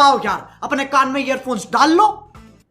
आओ यार अपने कान में ईयरफोन्स डाल लो।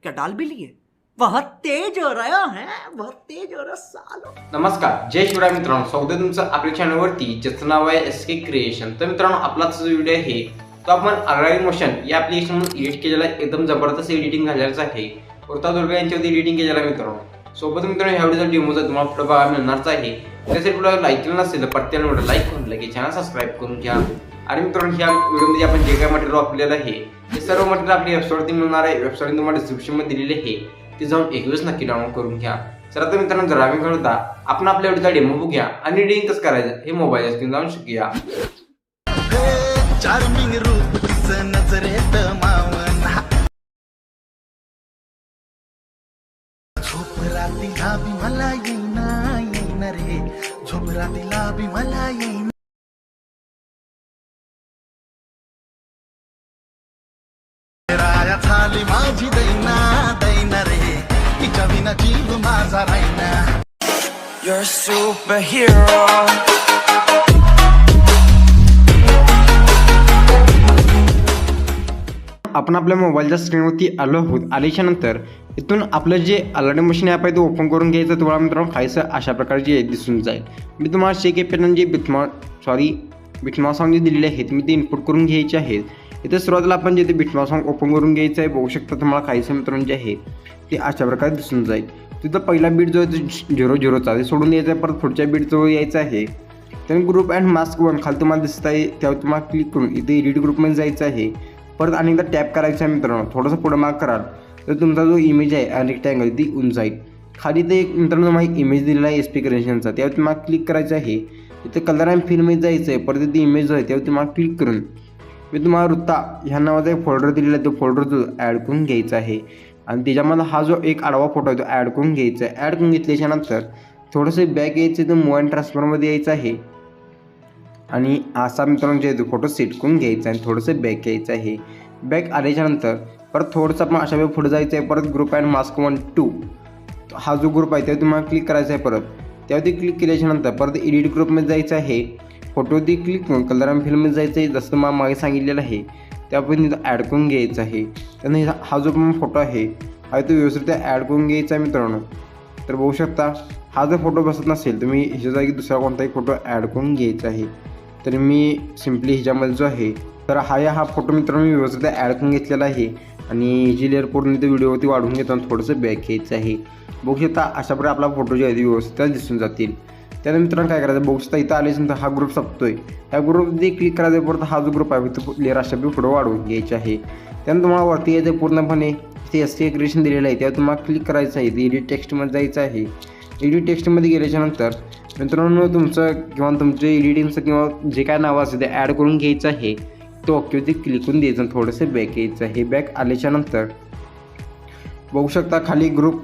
क्या डाल भी लिए? बहुत तेज हो रहा है बहुत तेज हो रहा सालो। नमस्कार जय शिवराय मित्रांनो स्वागत आहे तुमचं आपल्या चॅनलवरती ज्याचं नाव आहे एस के क्रिएशन तर मित्रांनो आपला जो व्हिडिओ आहे तो आपण अराई मोशन या ॲप्लिकेशन एडिट केलेला एकदम जबरदस्त एडिटिंग झालेलाच आहे. वृता दुर्गा यांच्यावरती एडिटिंग केलेला मित्रांनो. सोबत मित्रांनो ह्या व्हिडिओचा डेमोचा तुम्हाला पुढे बघायला मिळणारच आहे त्यासाठी व्हिडिओ लाईक केलं नसेल तर पटकन व्हिडिओ लाईक करून लगे चॅनल सबस्क्राईब करून घ्या. आणि मित्रांनो ह्या व्हिडिओमध्ये आपण जे काय मटेरियल वापरलेलं आहे हे सर्व मटेरियल आपल्या वेबसाईटवरती मिळणार आहे. वेबसाईट तुम्हाला डिस्क्रिप्शनमध्ये दिलेले आहे. ते जाऊन एकवीस नक्की डाउनलोड करून घ्या. तर आता मित्रांनो जर आम्ही करता आपण आपल्या व्हिडिओचा डेमो बघूया आणि एडिटिंग कसं करायचं हे मोबाईल स्क्रीन जाऊन शिकूया. चार्मिंग रूप नजरेत मावना झोप रातीला मला येईना येईना रे झोप रातीला बी मला येईना माझी दैना दैना रे. तिच्या विना जीव माझा राहीना You're a superhero. आपण आपल्या मोबाईलच्या स्क्रीनवरती आलो आहोत. आल्याच्यानंतर इथून आपलं जे अलर्ट मशीन ॲप आहे ते ओपन करून घ्यायचं तुम्हाला मित्रांनो खायचं अशा प्रकारची दिसून जाईल. मी तुम्हाला शेक एपेन जे बिथमा सॉरी बिटमा सॉंग जे दिलेले आहेत मी ते इनपुट करून घ्यायचे आहेत. इथे सुरुवातीला आपण जे ते बिटमा सॉंग ओपन करून घ्यायचं आहे बघू शकता तुम्हाला खायचं मित्रांनो जे आहे ते अशा प्रकारे दिसून जाईल. तिथं पहिला बीट जो आहे तो झिरो झिरोचा ते सोडून द्यायचा आहे परत पुढच्या बीट जो यायचा आहे. त्यानंतर ग्रुप अँड मास्क वन खाली तुम्हाला दिसत आहे त्यावर तुम्हाला क्लिक करून इथे एडिट ग्रुपमध्ये जायचं आहे. परत अनेकदा टॅप करायचं आहे मित्रांनो थोडंसं पुढं माग कराल. तर तुमचा जो इमेज आहे रेक्टँगल ती उंच जाईल. खाली ते एक मित्रांनो तुम्हाला एक इमेज दिलेला आहे एस पी करेन्शनचा त्यावर तुम्हाला क्लिक करायचं आहे. इथे कलर अँड फिल्ममध्ये जायचं आहे परत ती इमेज जो आहे त्यावर तुम्हाला क्लिक करून मी तुम्हाला वृत्ता ह्या नावाचा एक फोल्डर दिलेला आहे. तो फोल्डर जो ॲड करून घ्यायचा आहे. आणि त्याच्यामध्ये हा जो एक आडवा फोटो आहे तो ॲड करून घ्यायचा आहे. ॲड करून घेतल्याच्यानंतर थोडंसं बॅक यायचं तर मूव अँड ट्रान्सफरमध्ये यायचं आहे. आणि असा मित्रांनो जे तो फोटो सेट करून घ्यायचा आहे. थोडंसं बॅक यायचं आहे. बॅक आल्याच्यानंतर परत थोडंसं आपण अशा वेळी पुढे जायचं आहे. परत group and mask one two हा जो ग्रुप आहे त्यावर तुम्हाला क्लिक करायचा आहे परत. त्यावरती क्लिक केल्याच्यानंतर परत एडिट ग्रुपमध्ये जायचं आहे. फोटो ते क्लिक करून कलराम फिल्म फिल्ममध्ये जायचं आहे जसं मला मागे सांगितलेलं आहे त्या पण तिथं ॲड करून घ्यायचं आहे. त्याने हा जो पण फोटो आहे हा तो व्यवस्थित ॲड करून घ्यायचा आहे मित्रांनो. तर बघू शकता हा जर फोटो बसत नसेल तर मी ह्याच्या जागी दुसरा कोणताही फोटो ॲड करून घ्यायचा आहे. तर मी सिम्पली ह्याच्यामध्ये जो आहे तर हा या हा फोटो मित्रांनो मी व्यवस्थित ॲड करून घेतलेला आहे. आणि ह्याची लेअर पूर्ण ते व्हिडिओवरती वाढवून घेतो आणि थोडंसं बॅक घ्यायचं आहे. बघू शकता अशा प्रकारे आपला फोटो जे आहे ते व्यवस्थित दिसून जातील. त्यानंतर मित्रांनो काय करायचं बघू शकता इथं आल्याच्यानंतर हा ग्रुप संपतोय. ह्या ग्रुपमध्ये क्लिक करायचं परत हा जो ग्रुप आहे तो लेअर अशा बी वाढवून घ्यायचे आहे. त्यानंतर तुम्हाला वरती यायचं पूर्णपणे ते एस टी क्रिएशन दिलेलं आहे. त्यावर तुम्हाला क्लिक करायचं आहे एडिट टेक्स्टमध्ये जायचं आहे. एडिट टेक्स्टमध्ये गेल्याच्यानंतर मित्रांनो तुमचं किंवा तुमचं एडिटिंगचं किंवा जे काय नावं असेल ते ॲड करून घ्यायचं आहे. तो ओकेवरती क्लिक करून द्यायचं थोडंसं बॅक यायचं आहे. बॅक आल्याच्यानंतर बघू शकता खाली ग्रुप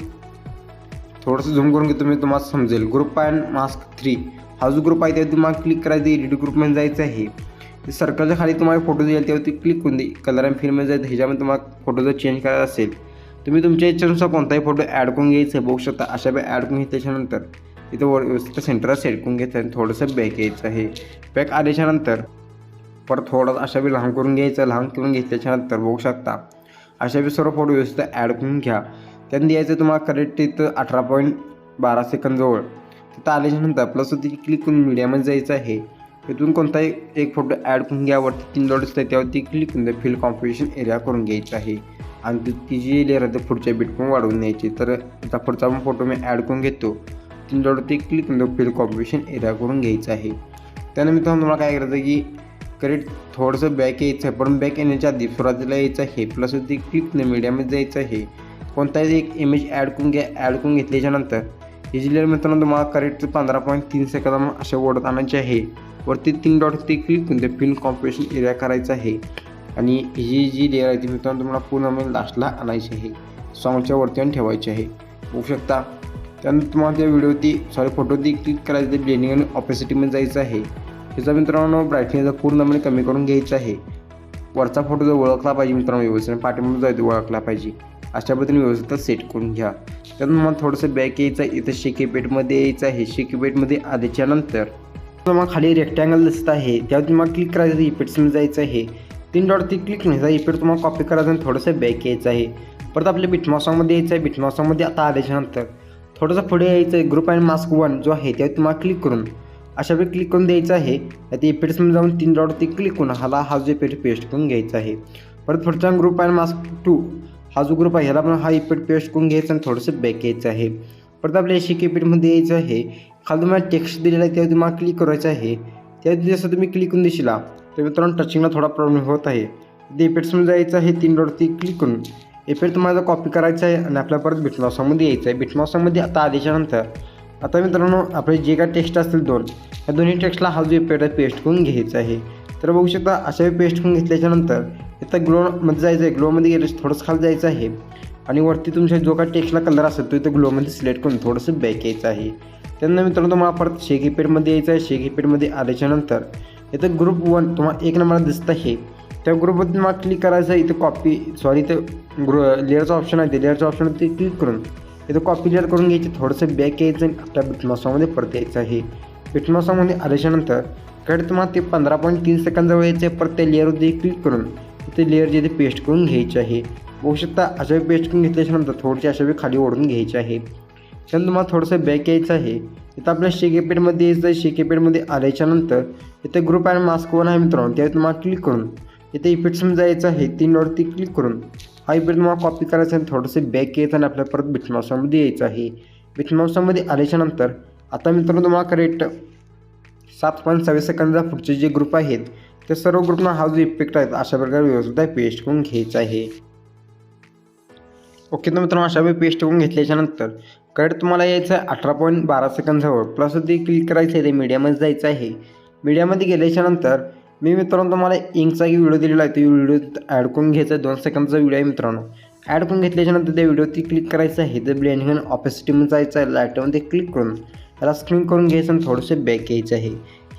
थोडंसं झूम करून घेतो मी तुम्हाला समजेल. ग्रुप अँड मास्क थ्री हा जो ग्रुप आहे त्यावर तुम्हाला क्लिक करायचं एडिट ग्रुपमध्ये जायचं आहे. सर्कलच्या खाली तुम्हाला फोटो येईल त्यावरती क्लिक करून दे. कलर अँड फिल्ममध्ये जायचं ह्याच्यामध्ये तुम्हाला फोटो जर चेंज करायचा असेल तुम्ही तुमच्या इच्छेनुसार कोणताही फोटो ॲड करून घ्यायचं आहे. बघू शकता अशा बॅ ॲड करून घेतल्याच्यानंतर इथं वर व्यवस्थित सेंटरला सेट करून घ्यायचं आणि थोडंसं बॅक यायचं आहे. बॅक आल्याच्यानंतर परत थोडं अशा बी लहान करून घ्यायचं लहान करून घेतल्याच्यानंतर बघू शकता. अशा बी सर्व फोटो व्यवस्थित ॲड करून घ्या. त्यांनी द्यायचं तुम्हाला करेक्ट इथं अठरा पॉईंट बारा सेकंदजवळ तिथं आल्याच्यानंतर प्लस तिथे क्लिक करून मीडियामध्ये जायचं आहे. तिथून कोणताही एक फोटो ॲड करून घ्या. वरती तीन डॉट असतात त्यावरती क्लिक करून फील्ड कॉम्पिटिशन एरिया करून घ्यायचं आहे. आणि ती जी लेअर आहे पुढच्या बीट पण वाढवून न्यायची. तर त्याचा पुढचा पण फोटो मी ॲड करून घेतो. तीन डॉटवरती क्लिक करून फील्ड कॉम्पिटिशन एरिया करून घ्यायचं आहे. त्यानंतर तुम्हाला काय करायचं की करेक्ट थोडंसं बॅक यायचं आहे. पण बॅक येण्याच्या आधी सुरुवातीला यायचं आहे. प्लस होती क्लिक मीडियामध्ये जायचं आहे. कोणताही एक इमेज ॲड करून घ्या ॲड करून घेतल्याच्यानंतर इजिलियर जी मित्रांनो तुम्हाला करेक्ट पंधरा पॉईंट तीन सेकंद अशा ओढत आणायचे आहे. वरती तीन डॉट ते क्लिक करून ते फिल्म कॉम्पिटिशन एरिया करायचं आहे. आणि ही जी लेअर आहे ती मित्रांनो तुम्हाला पूर्ण लास्टला आणायची आहे. सॉंगच्या वरती आणि ठेवायची आहे. होऊ शकता त्यानंतर तुम्हाला त्या व्हिडिओती सॉरी फोटोती क्लिक करायचं ते ब्लेंडिंग आणि ऑपेसिटीमध्ये जायचं आहे. त्याचा मित्रांनो ब्राईटनेस पूर्णपणे कमी करून घ्यायचं आहे. वरचा फोटो जर ओळखला पाहिजे मित्रांनो व्यवस्थित पाठीमध्ये जायचं ओळखला पाहिजे. अशा पद्धतीने व्यवस्थित सेट करून घ्या. त्यानंतर मग थोडंसं बॅक यायचं आहे इथं शेकीपेटमध्ये यायचं आहे. शेकीपेटमध्ये आल्याच्यानंतर तुम्हाला खाली रेक्टँगल दिसत आहे. त्यावर तुम्हाला क्लिक करायचं इफेक्ट्समध्ये जायचं आहे. तीन डॉटवरती क्लिक करायचा इफेक्ट तुम्हाला कॉपी करायचं आणि थोडंसं बॅक यायचं आहे. परत आपल्या बिटमॉसामध्ये यायचं आहे. बिटमॉसामध्ये आता आल्याच्यानंतर थोडंसं पुढे यायचं आहे. ग्रुप अँड मास्क वन जो आहे त्यावर तुम्हाला क्लिक करून अशा वेळी क्लिक करून द्यायचं आहे. त्या इफेक्ट्समध्ये जाऊन तीन डॉटवरती क्लिक करून हाला हा जो इफेक्ट पेस्ट करून घ्यायचा आहे. परत पुढचा ग्रुप अँड मास्क टू हा जो ग्रुप आहे ह्याला पण हा इफेक्ट पेस्ट करून घ्यायचा आणि थोडंसं बॅक घ्यायचं आहे. परत आपल्या शिक इफेक्टमध्ये यायचं आहे. खाली तुम्हाला टेक्स्ट दिलेला आहे त्यावर तुम्हाला क्लिक करायचं आहे. त्यावर जसं तुम्ही क्लिक करून दिशिला तर मित्रांनो टचिंगला थोडा प्रॉब्लेम होत आहे. ते इफेक्ट्समध्ये जायचं आहे तीन डॉटवरती क्लिक करून. इफेक्ट तुम्हाला कॉपी करायचा आहे आणि आपल्या परत बिटमॉसामध्ये यायचं आहे. बिटमॉसामध्ये आता आल्याच्यानंतर आता मित्रांनो आपले जे काय टेक्स्ट असतील दोन या दोन्ही टेक्स्टला हा जो इफेक्ट आहे पेस्ट करून घ्यायचा आहे. तर बघू शकता अशा पेस्ट करून घेतल्याच्यानंतर इथं ग्लोमध्ये जायचं आहे ग्लोमध्ये गेलं थोडंसं खाली जायचं आहे. आणि वरती तुमच्या जो काय टेक्स्टला कलर असेल तो इथं ग्लोमध्ये सिलेक्ट करून थोडंसं बॅक यायचं आहे. त्यांना मित्रांनो तुम्हाला परत शेक इफेक्टमध्ये यायचं आहे. शेक पेडमध्ये आल्याच्यानंतर इथं ग्रुप वन तुम्हाला एक नंबर दिसतं आहे. त्या ग्रुपमध्ये तुम्हाला क्लिक करायचं आहे. इथं कॉपी सॉरी इथं ग्रु लेअरचं ऑप्शन आहे. ते लेअरचं ते क्लिक करून इथं कॉपी लेअर करून घ्यायची. थोडंसं बॅक यायचं आणि आपल्या बिटमासामध्ये परत यायचं आहे. बिटमासामध्ये आल्याच्यानंतर कारण तुम्हाला ते पंधरा पॉईंट तीन सेकंदाजवळ यायचं आहे? परत त्या लेअरवरती क्लिक करून ते लेअर जे ते पेस्ट करून घ्यायचे आहे. होऊ शकता अशा वेळी पेस्ट करून घेतल्याच्यानंतर थोडीशी अशा वेळी खाली ओढून घ्यायचे आहे. त्यानंतर तुम्हाला थोडंसं बॅक यायचं आहे. इथं आपल्या शेकेपेडमध्ये यायचं आहे. शेकेपेडमध्ये आल्याच्यानंतर इथं ग्रुप अँड मास्क वन आहे मित्रांनो. त्यावेळी तुम्हाला क्लिक करून इथे इफेक्ट्समध्ये जायचं आहे. तीन वरती क्लिक करून हा इफेक्ट तुम्हाला कॉपी करायचा आहे. थोडंसं बॅक यायचं आणि आपल्या परत बिटमाउसामध्ये यायचं आहे. बिटमाउसामध्ये आल्याच्यानंतर आता मित्रांनो तुम्हाला करेक्ट सात पॉईंट सव्वीस सेकंदचा पुढचे जे ग्रुप आहेत ते सर्व ग्रुपना हा जो इफेक्ट आहे अशा प्रकारे व्यवस्थित पेस्ट करून घ्यायचा आहे. ओके तर मित्रांनो अशा वेळी पेस्ट करून घेतल्याच्यानंतर करेक्ट तुम्हाला यायचं आहे अठरा पॉईंट बारा सेकंदजवळ. प्लस ते क्लिक करायचं आहे ते मीडियामध्ये जायचं आहे. मीडियामध्ये गेल्याच्यानंतर मी मित्रांनो तुम्हाला इंकचा एक व्हिडिओ दिलेला आहे तो व्हिडिओ ॲड करून घ्यायचा आहे दोन सेकंदचा व्हिडिओ आहे मित्रांनो. ॲड करून घेतल्याच्यानंतर त्या व्हिडिओवरती क्लिक करायचं आहे तर ब्लेंडिंग आणि ऑपेसिटीमध्ये जायचं आहे लाईटमध्ये क्लिक करून. त्याला स्क्रीन करून घ्यायचं आणि थोडंसं बॅक घ्यायचं आहे.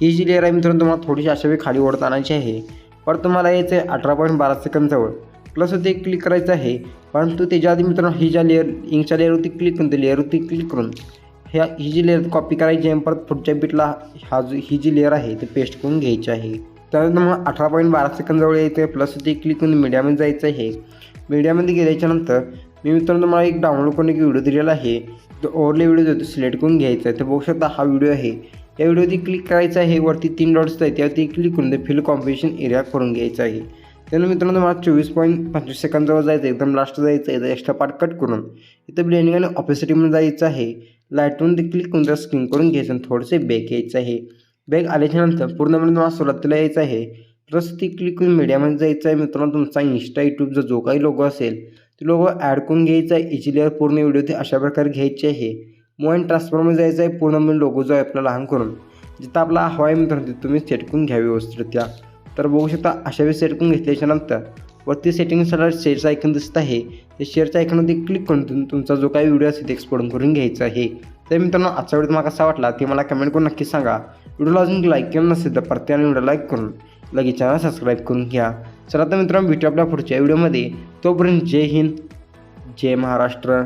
ही जी लेअर आहे मित्रांनो तुम्हाला थोडीशी अशा वेळी खाली ओढत आणायची आहे. परत तुम्हाला यायचं आहे अठरा पॉईंट बारा सेकंदजवळ. प्लस ते क्लिक करायचं आहे. परंतु त्याच्या आधी मित्रांनो ही ज्या लेअर इंकच्या लेअरवरती क्लिक करून त्या लेअरवरती क्लिक करून ह्या ही जी लेअर कॉपी करायची आहे परत पुढच्या बीटला हा जो ही जी लेअर आहे ते पेस्ट करून घ्यायची आहे. त्यानंतर मग अठरा पॉईंट बारा सेकंदजवळ यायचं आहे प्लस ते क्लिक करून मीडियामध्ये जायचं आहे. मीडियामध्ये गेल्याच्यानंतर मी मित्रांनो तुम्हाला एक डाउनलोड करून एक व्हिडिओ दिलेला आहे. तो ओव्हरले व्हिडिओ देतो सिलेक्ट करून घ्यायचा आहे. तर बघू शकता हा व्हिडिओ आहे. या व्हिडिओवरती क्लिक करायचं आहे. वरती तीन डॉट्स आहेत. त्यावरती क्लिक करून ते फिल कॉम्पिटिशन एरिया करून घ्यायचं आहे. त्यानंतर मित्रांनो मला चोवीस पॉईंट पंचवीस सेकंदावर जायचं एकदम लास्ट जायचं आहे. एक्स्ट्रा पार्ट कट करून इथं ब्लेंडिंग आणि ऑपेसिटीमध्ये जायचं आहे. लाईटवरून ते क्लिक करून त्या स्क्रीन करून घ्यायचं आणि थोडेसे बॅक यायचं आहे. बॅग आल्याच्यानंतर पूर्णपणे तुम्हाला सुरुवातीला यायचं आहे. प्लस ती क्लिक करून मीडियामध्ये जायचं आहे. मित्रांनो तुमचा इन्स्टा यूट्यूबचा जो काही लोगो असेल ते लोगो ॲड करून घ्यायचा आहे इची पूर्ण व्हिडिओ ते अशा प्रकारे घ्यायचे आहे. मोबाईल ट्रान्सफॉर्मर ट्रान्सफरमध्ये जायचं आहे पूर्णपणे लोगो जो आहे आपला लहान करून. जिथं आपला हवा आहे मित्रांनो तिथं तुम्ही सेट करून घ्या व्यवस्थितरित्या. तर बघू शकता अशा वेळी सेट करून घेतल्याच्यानंतर वरती सेटिंगसाठी शेअरचं आयकन दिसत आहे. ते शेअरच्या आयकनमध्ये क्लिक करून तुम्ही तुमचा जो काही व्हिडिओ असेल ते एक्सपोर्ट करून घ्यायचा आहे. तर मित्रांनो आजचा व्हिडिओ तुम्हाला कसा वाटला ते मला कमेंट करून नक्की सांगा. व्हिडिओला अजून लाईक केलं नसेल तर प्रत्येकाने व्हिडिओ लाईक करून लगेच चॅनल सबस्क्राईब करून घ्या. चला आता मित्रांनो भेटू आपल्या पुढच्या व्हिडिओमध्ये. तोपर्यंत जय हिंद जय महाराष्ट्र.